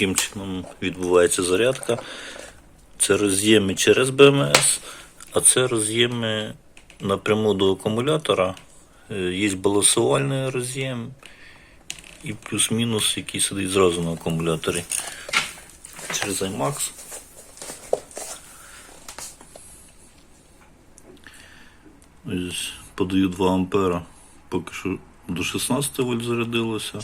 Таким чином відбувається зарядка. Це роз'єми через БМС, а це роз'єми напряму до акумулятора. Е, Є балансувальний роз'єм і плюс-мінус, який сидить зразу на акумуляторі. Через iMAX. Ось подаю 2 ампера. Поки що до 16 вольт зарядилося.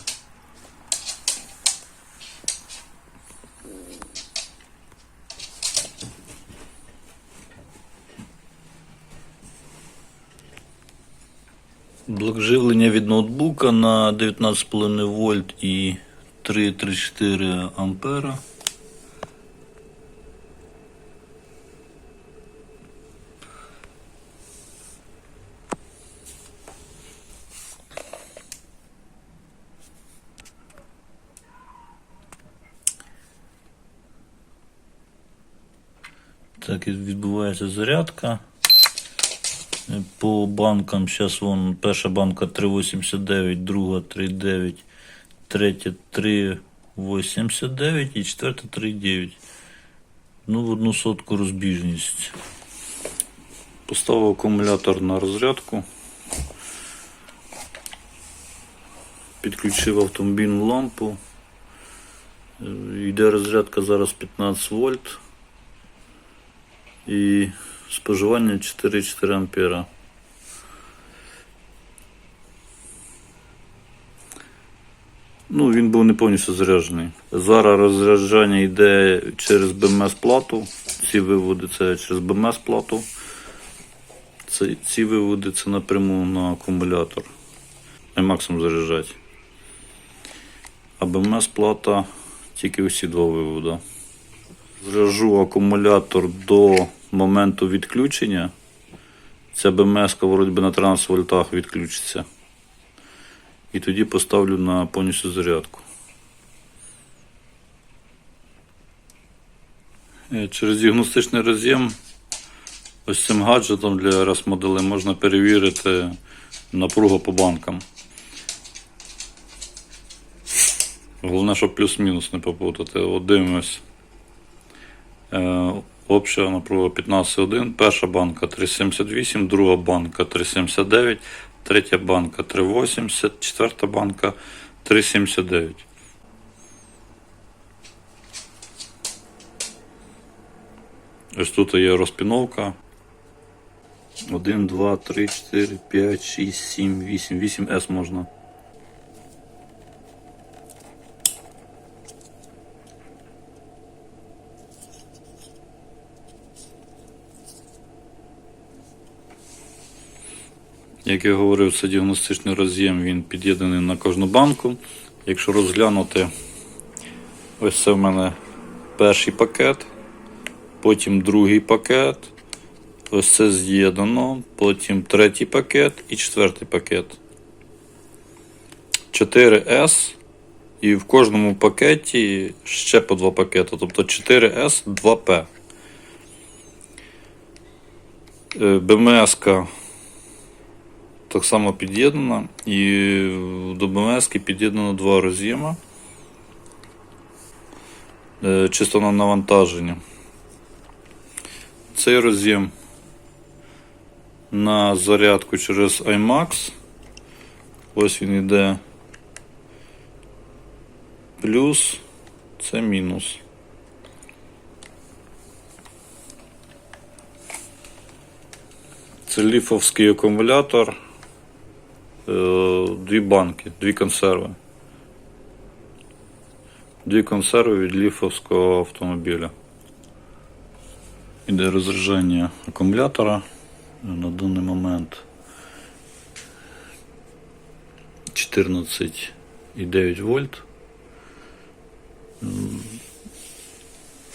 Блок живлення від ноутбука на 19,5 вольт і 3,34 ампера. Так відбувається зарядка. По банкам зараз вон перша банка 3,89, друга 3,9, третя 3,89 і четверта 3,9. Ну, в одну сотку розбіжність. Поставив акумулятор на розрядку. Підключив автомобільну лампу. Е, Йде розрядка зараз 15 вольт. І споживання 4,4 ампера. Ну, він був не повністю заряджений. Зараз розряджання йде через БМС плату. Ці виводи це через БМС плату. Це, ці виводи це напряму на акумулятор. І максимум заряджати. А БМС плата тільки усі два виводи. Зряжу акумулятор до моменту відключення. Ця БМС вроді на 13 вольтах відключиться. І тоді поставлю на повністю зарядку. Е, Через діагностичний роз'єм ось цим гаджетом для RS-моделей можна перевірити напругу по банкам. Головне, щоб плюс-мінус не попутати. От дивимось. Обща напруга 15,1, перша банка 3,78, друга банка 3,79, третя банка 3,80, четверта банка 3,79. Ось тут є розпіновка. 1, 2, 3, 4, 5, 6, 7, 8, 8С можна. Як я говорив, це діагностичний роз'єм, він під'єднаний на кожну банку. Якщо розглянути, ось це в мене перший пакет, потім другий пакет, ось це з'єднано, потім третій пакет і четвертий пакет. 4С, і в кожному пакеті ще по два пакети, тобто 4С 2П. БМС-ка так само під'єднана і до БМС під'єднано два роз'єма. Е, Чисто на навантаження. Цей роз'єм на зарядку через iMAX. Ось він йде плюс, це мінус. Це ліфовський акумулятор. Е, Дві банки, дві консерви. Дві консерви від ліфовського автомобіля. Іде розрядження акумулятора на даний момент 14,9 вольт. М,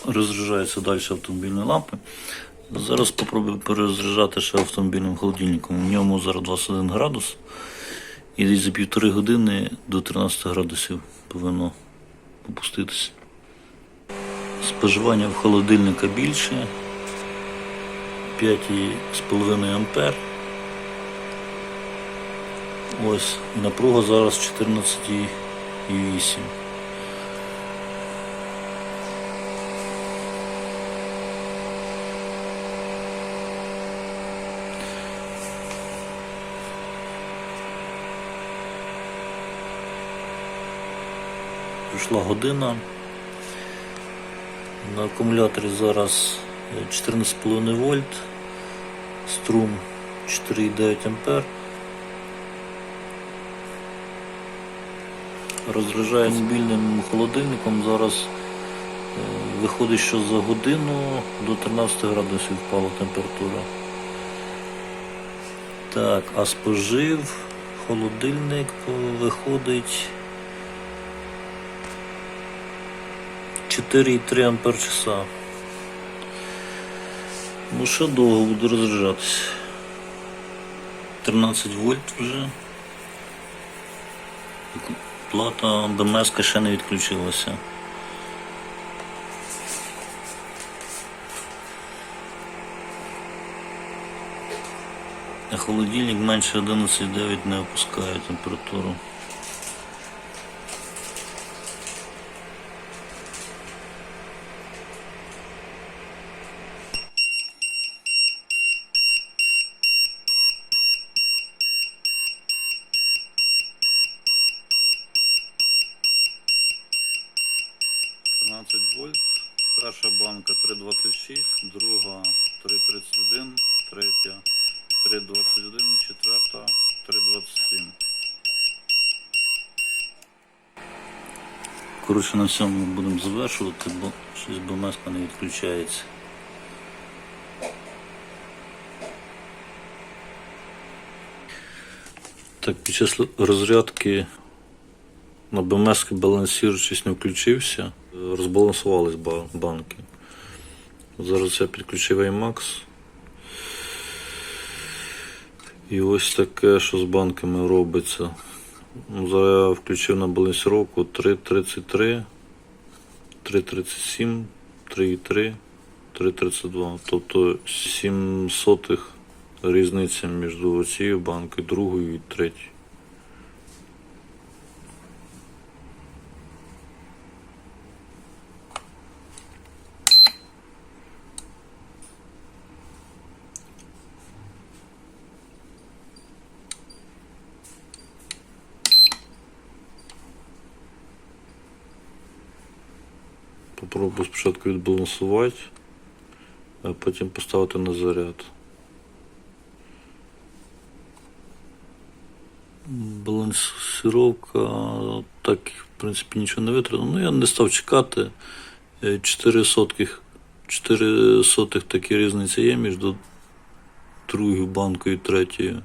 Розряджається далі автомобільні лампи. Зараз спробую перезаряджати ще автомобільним холодильником. У ньому зараз 21 градус. І десь за півтори години до 13 градусів повинно опуститися. Споживання в холодильника більше 5,5 ампер. Ось напруга зараз 14,8. Пройшла година. На акумуляторі зараз е, 14,5 вольт, струм 4,9 ампер. Розряджаю мобільним холодильником. Зараз е, виходить, що за годину до 13 градусів впала температура. Так, а спожив холодильник виходить 4,3 ампер часа. Ну ще довго буду розряджатися. 13 вольт вже. Плата БМС ще не відключилася. Холодильник менше 11,9 не опускає температуру. вольт, перша банка 3,26, друга 3,31, третя 3,21, четверта 3,27. Коротше, на цьому будемо завершувати, бо щось БМС не відключається. Так, під час розрядки на БМС балансір щось не включився. Розбалансувались банки. Зараз я підключив IMAX. І ось таке, що з банками робиться. Я включив на балансіровку 3.33, 3.37, 3.3, 3.32. Тобто 7 сотих різниця між цією банкою, другою і третьою. Попробую спочатку відбалансувати, а потім поставити на заряд. Балансировка так, в принципі, нічого не витратила. Ну, я не став чекати. 4 сотких, 4 сотих такі різниці є між другою банкою і третьою.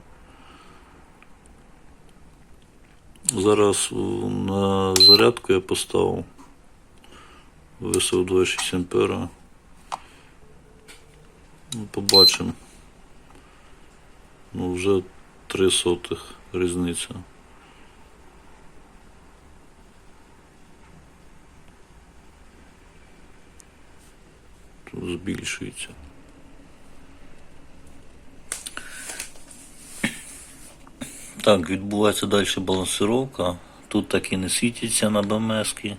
Зараз на зарядку я поставив. Висив 2,6 ампера. Ну, побачимо. Ну, вже 3 сотих різниця. Тут збільшується. Так, відбувається далі балансировка. Тут так і не світиться на БМС-ки.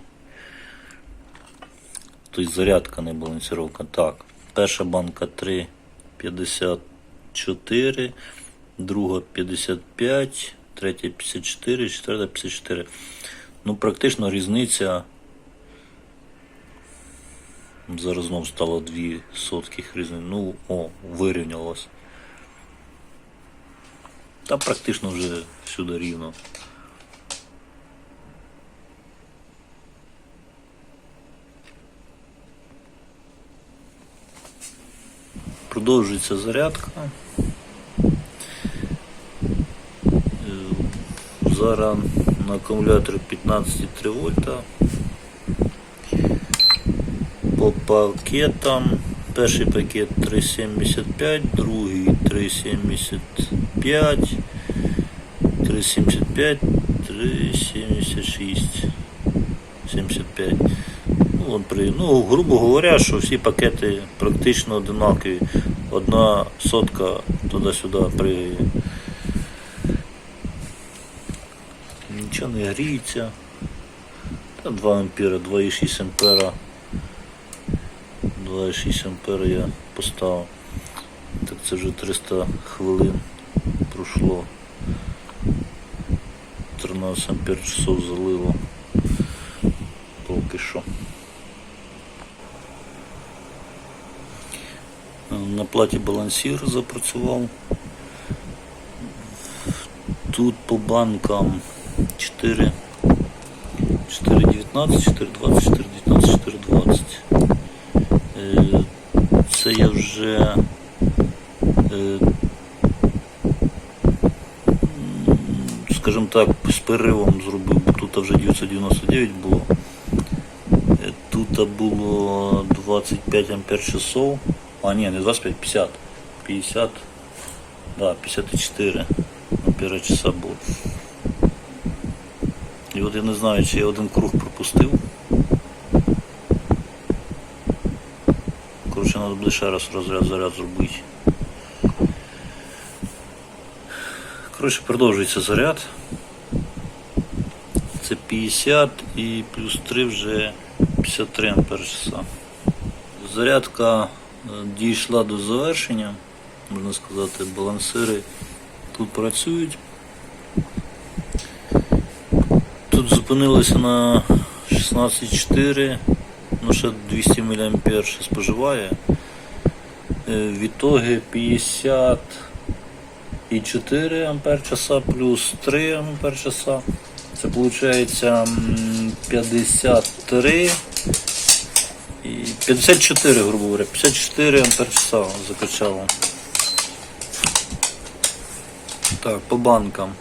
Тобто зарядка не балансировка. Так, перша банка 3,54, друга 55, третя 54, четверта 54. Ну, практично різниця. Зараз знов стало 2 сотких різниць. Ну, о, вирівнялось. Та практично вже всюди рівно. Продовжується зарядка. Зараз на акумуляторі 15,3 вольта. По пакетам. Перший пакет 3,75, другий 3,75, 3,75, 3,76, 75. Ну, при, ну, грубо говоря, що всі пакети практично одинакові. Одна сотка туди-сюди при. Нічого не гріється. Та 2 ампера, 2,6 ампера. 2,6 ампера я поставив. Так це вже 300 хвилин пройшло. 13 ампер часов залило. поки що. На платі балансір запрацював. Тут по банкам 4, 4,19, 4,20, 4,19, 4,20. Е, Це я вже е, скажімо так, з переривом зробив, бо тут вже 999 було. Е, Тут було 25 ампер часов. А ні, не 25, 50. 50. Да, 54 ампера часа було. І от я не знаю, чи я один круг пропустив. Коротше, треба буде ще раз розряд заряд зробити. Коротше, продовжується заряд. Це 50 і плюс 3 вже 53 ампер часа. Зарядка дійшла до завершення, можна сказати, балансири тут працюють. Тут зупинилося на 16,4, ну ще 200 мА ще споживає. Е, В ітогі 50 і 4 ампер часа плюс 3 ампер часа. Це виходить 53 і 54, грубо говоря, 54 ампер часа закачало. Так, по банкам.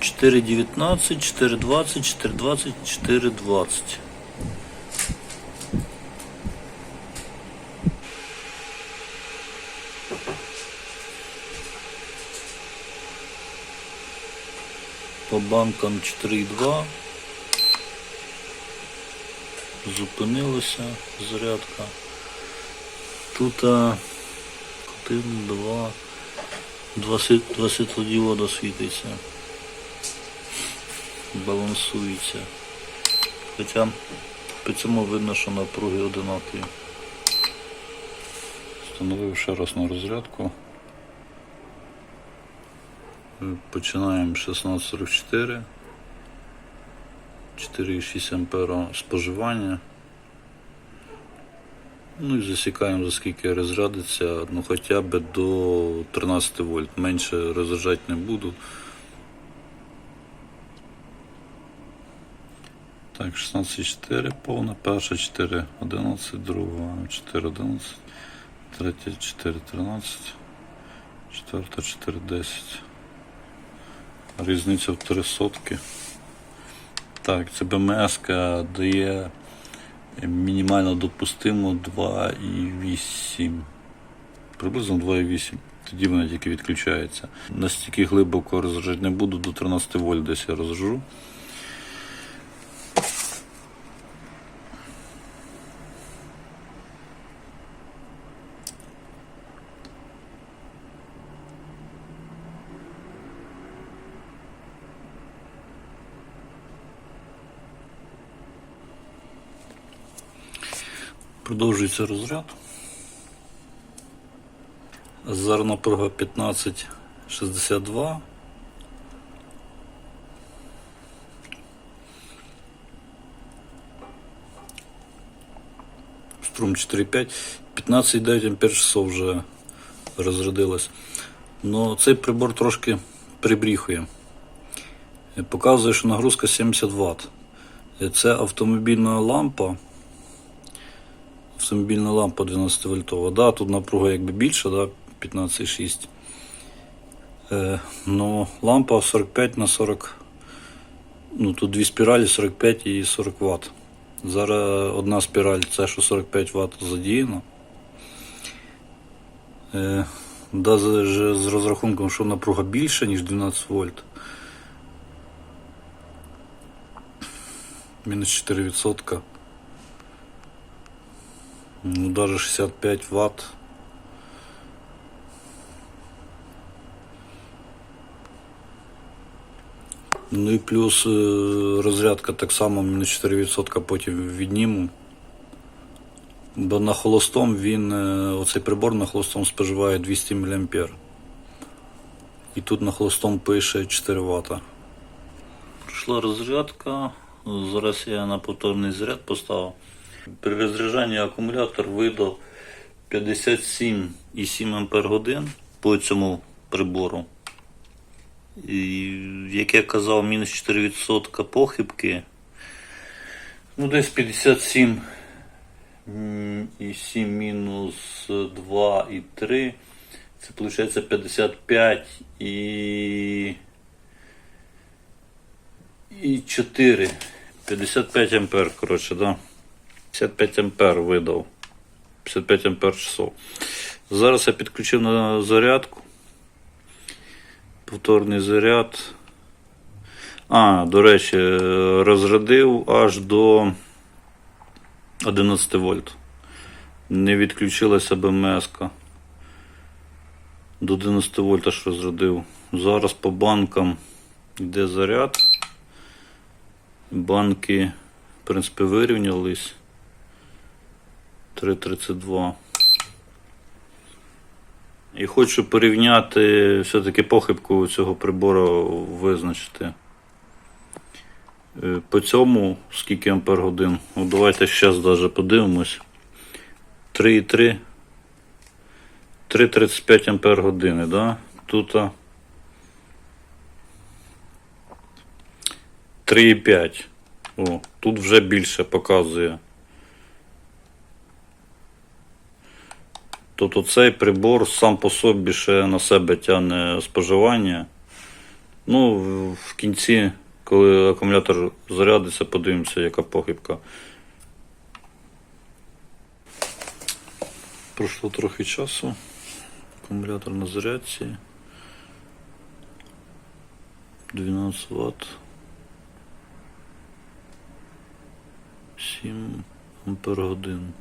4,19, 4,20, 4,20, 4,20. По банкам 4,2. Зупинилася зарядка. Тут а, один, два, два, два світлодіода світиться. Балансується. Хоча по цьому видно, що напруги одинакові. Встановив ще раз на розрядку. Починаємо 1644. 4,6 ампера споживання. Ну і засікаємо, за скільки розрядиться, ну хоча б до 13 вольт. Менше розряджати не буду. Так, 16,4 повна, перша 4,11, друга 4,11, третя 4,13, четверта 4,10. Різниця в 3 сотки. Так, це БМС дає мінімально допустимо 2,8. Приблизно 2,8. Тоді вона тільки відключається. Настільки глибоко розражати не буду, до 13 вольт десь я розряджу. Продовжується розряд. Зараз напруга 1562. Струм 4,5. 15,9 ампер часов вже розрядилось. Но цей прибор трошки прибріхує. Показує, що нагрузка 70 Вт. Це автомобільна лампа автомобільна лампа 12 вольтова. Да, тут напруга якби більша, да, 15,6. Е, но лампа 45 на 40. Ну, тут дві спіралі 45 і 40 Вт. Зараз одна спіраль це що 45 Вт задіяно. Е, да, з розрахунком, що напруга більша, ніж 12 вольт. Мінус 4%. Ну, даже 65 ватт. Ну і плюс е, розрядка так само мінус 4% потім відніму. Бо на холостом він, е, оцей прибор на холостом споживає 200 мА. І тут на холостом пише 4 Вт. Прийшла розрядка, Зараз я на повторний заряд поставив. При розряджанні акумулятор видав 57,7 Ампер годин по цьому прибору. І, як я казав, мінус 4% похибки. Ну, десь 57 і 7 мінус 2 і 3. Це виходить 55 і. І 4. 55 ампер, коротше, да. 55 ампер видав. 55 ампер часов. Зараз я підключив на зарядку. Повторний заряд. А, до речі, розрядив аж до 11 вольт. Не відключилася БМС. -ка. До 11 вольт аж розрядив. Зараз по банкам йде заряд. Банки, в принципі, вирівнялись. 3,32. І хочу порівняти все-таки похибку цього прибору визначити. Е, По цьому скільки ампер годин? Ну, давайте зараз даже подивимось. 3,3. 3,35 ампер години, да? Тут 3,5. О, тут вже більше показує. Тобто цей прибор сам по собі ще на себе тягне споживання. Ну, в- кінці, коли акумулятор зарядиться, подивимося, яка похибка. Пройшло трохи часу. Акумулятор на зарядці. 12 Вт. 7 ампер годин.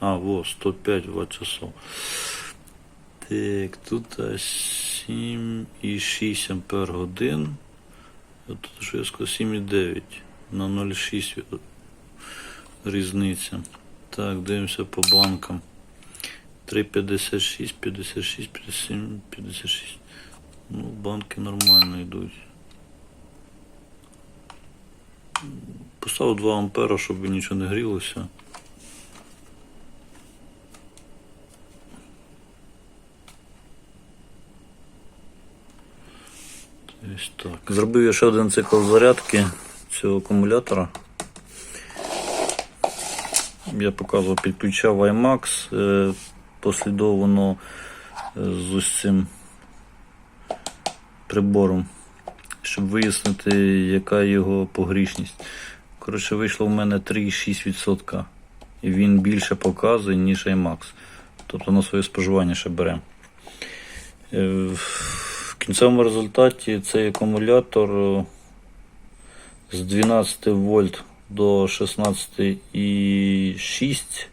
А, во, 105 Вт часов. Так, тут 7,6 ампер годин. Тут сказав 7,9 на 0,6 різниця. Так, дивимося по банкам. 3,56, 56, 57, 56. Ну, банки нормально йдуть. Поставив 2 ампера, щоб нічого не грілося. Ось так. Зробив я ще один цикл зарядки цього акумулятора. Я показував, підключав iMax е, послідовно е, з ось цим прибором, щоб вияснити, яка його погрішність. Коротше, вийшло в мене 3,6%. І він більше показує, ніж iMax. Тобто на своє споживання ще бере. Кінцевому результаті цей акумулятор е, з 12 вольт до 16,6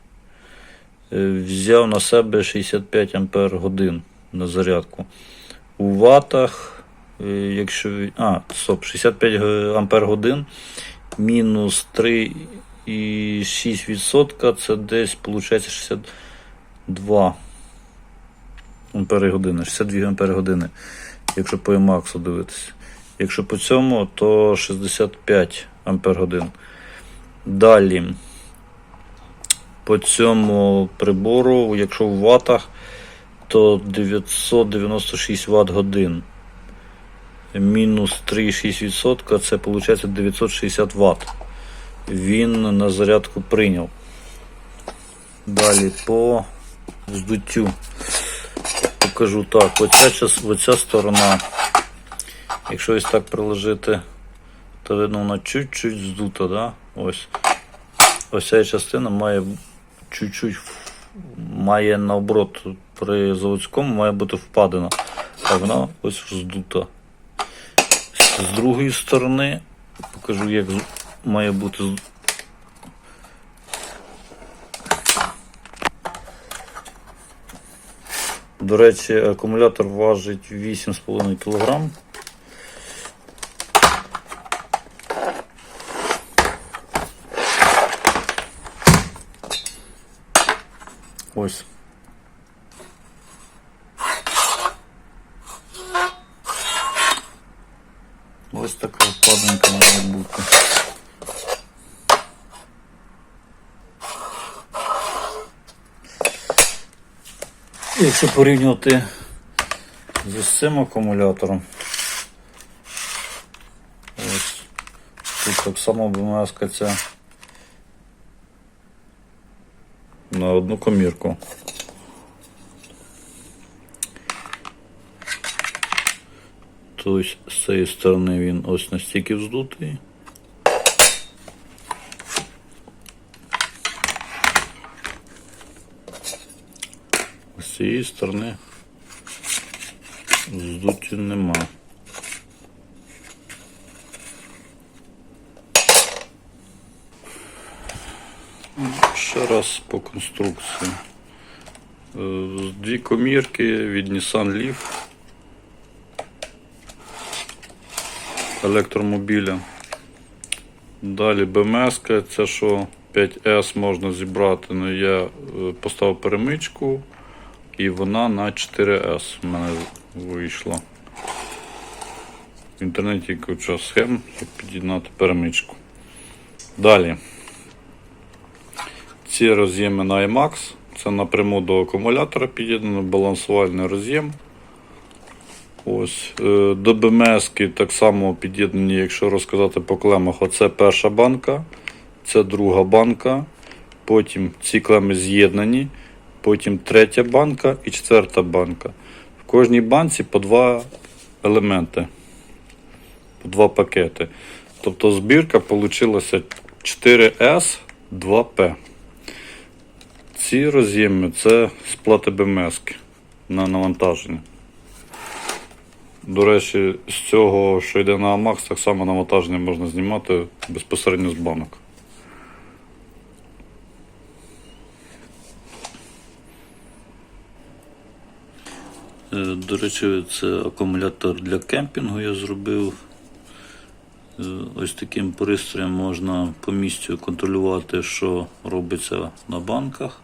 е, взяв на себе 65 ампер годин на зарядку. У ватах, е, якщо а, стоп, 65 ампер годин мінус 3,6% це десь виходить 62 ампери години, 62 ампери години, якщо по Emax дивитися. Якщо по цьому, то 65 ампер годин. Далі. По цьому прибору, якщо в ватах, то 996 Вт годин. Мінус 3,6% це виходить 960 Вт. Він на зарядку прийняв. Далі по здуттю покажу так. Оця, оця сторона, якщо ось так приложити, то видно вона чуть-чуть здута, да? Ось. Ось ця частина має чуть-чуть має наоборот при заводському має бути впадена, а вона ось здута. З другої сторони покажу, як має бути До речі, акумулятор важить 8,5 кг. Ось. Ось така вкладинка має бути. Якщо порівнювати з цим акумулятором, ось тут так само БМС ця на одну комірку. Тобто з цієї сторони він ось настільки вздутий. Цієї сторони здуті нема. Ще раз по конструкції. Е, Дві комірки від Nissan Leaf електромобіля. Далі БМС, це що 5S можна зібрати. Ну, я е, поставив перемичку і вона на 4S в мене вийшла. В інтернеті куча схем, щоб під'єднати перемичку. Далі. Ці роз'єми на IMAX. Це напряму до акумулятора під'єднано, балансувальний роз'єм. Ось, е, до БМС так само під'єднані, якщо розказати по клемах, оце перша банка, це друга банка, потім ці клеми з'єднані, потім третя банка і четверта банка. В кожній банці по два елементи, по два пакети. Тобто збірка вийшла 4S 2P. Ці роз'єми це сплати БМС на навантаження. До речі, з цього, що йде на AMAX, так само навантаження можна знімати безпосередньо з банок. До речі, це акумулятор для кемпінгу я зробив. Е, Ось таким пристроєм можна по місцю контролювати, що робиться на банках.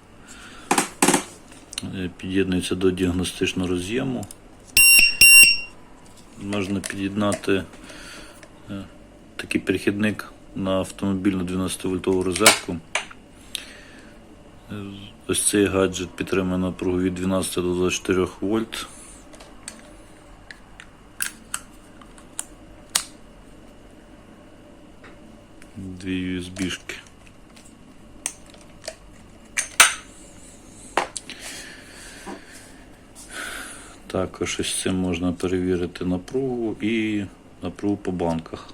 Е, Під'єднується до діагностичного роз'єму. Можна під'єднати е, такий перехідник на автомобільну 12 вольтову розетку. Е, Ось цей гаджет підтримує напругу від 12 до 24 вольт. Дві USB-шки. Також із цим можна перевірити напругу і напругу по банках.